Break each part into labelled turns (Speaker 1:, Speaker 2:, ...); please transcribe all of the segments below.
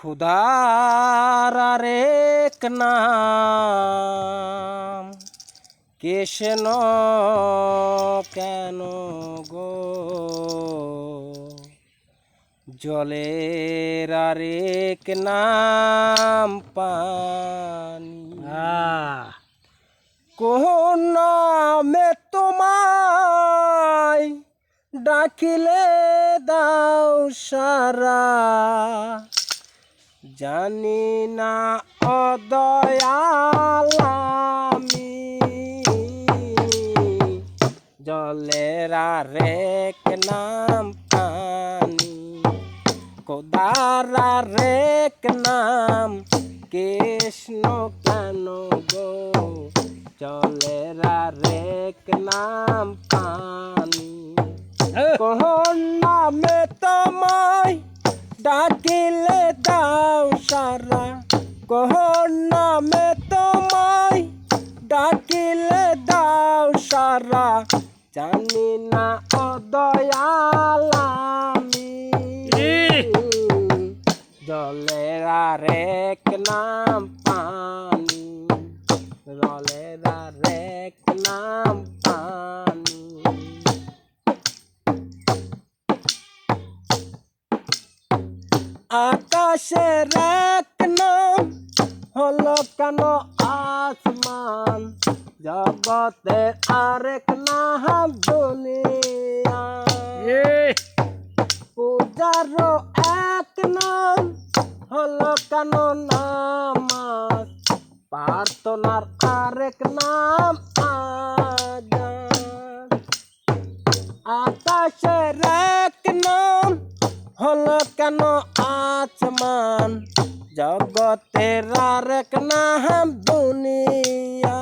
Speaker 1: ক্ষুধার আরেক নাম। কেশন কেন গো? জলের আরেক নাম পানি। কোন নামে তোমায় ডাকিলে দাও সারা? জানি না অদয়ালামি জলের আরেক নাম পানি কোদার আরেক নাম কৃষ্ণ কেন গো? জলের আরেক নাম পানি কোন নামে তোমায় ডাকিলে দাও সারা কোন নামে তোমায়। ডাকিলে দাও সারা জানি না অদয়ালামি জলের আরেক নাম পানি জলের আরেক নাম আকাশের এক নাম হলো কেন আসমান? জগতের আরেক নাম দুনিয়া। পূজারও এক নাম হলো কেন নামাজ? প্রার্থনার আরেক নাম আকাশের এক নাম হলো কেন আসমান জগতের আরেক নাম দুনিয়া।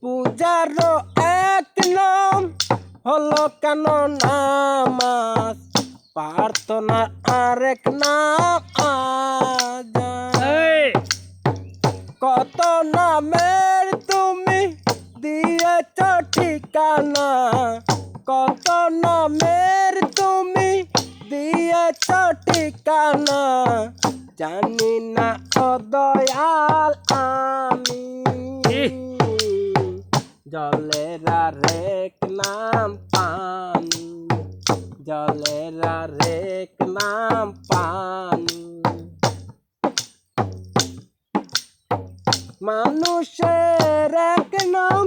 Speaker 1: পূজারও এক নাম হলো কেন নামাজ? প্রার্থনার আরেক নাম আজান। কত নামের তুমি দিয়েছ ঠিকানা? কত নামের দিয়েছ ঠিকানা? জানি না অদয়াল আমি। জলের আরেক নাম পানি। জলের আরেক নাম পানি। মানুষের এক নাম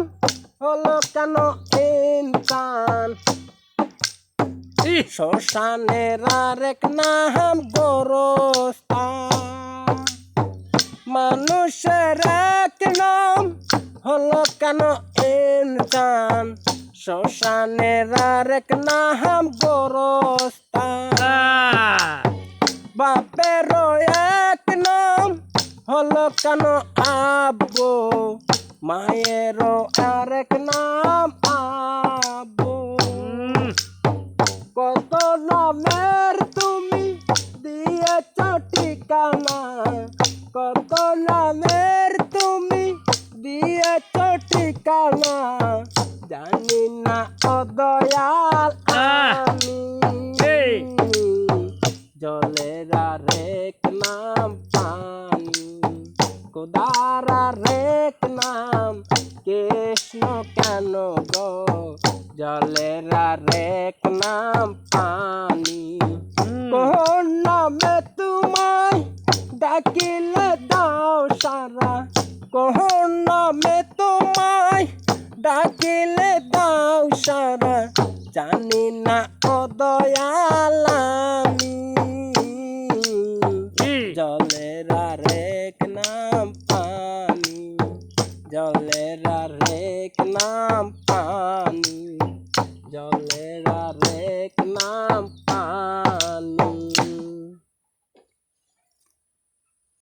Speaker 1: হলো কেন ইনসান শ্মশানের আরেক নাম গোরস্থান মানুষের এক নাম হলো কেন ইনসান শ্মশানের আরেক নাম গোরস্থান বাপেরও এক নাম হলো কেন আব্বু? মায়েরও আরেক নাম আব্বু কত নামের তুমি দিয়েছ ঠিকানা। জানি না অদয়াল আমি। জলের আরেক নাম পানি কোদার আরেক নাম কৃষ্ণ কেন গো? জলের আরেক নাম পানি। ডাকিলে দাও সারা। জানি না অদয়ালামি জলের আরেক নাম পানি। জলের আরেক নাম পানি। জলের আরেক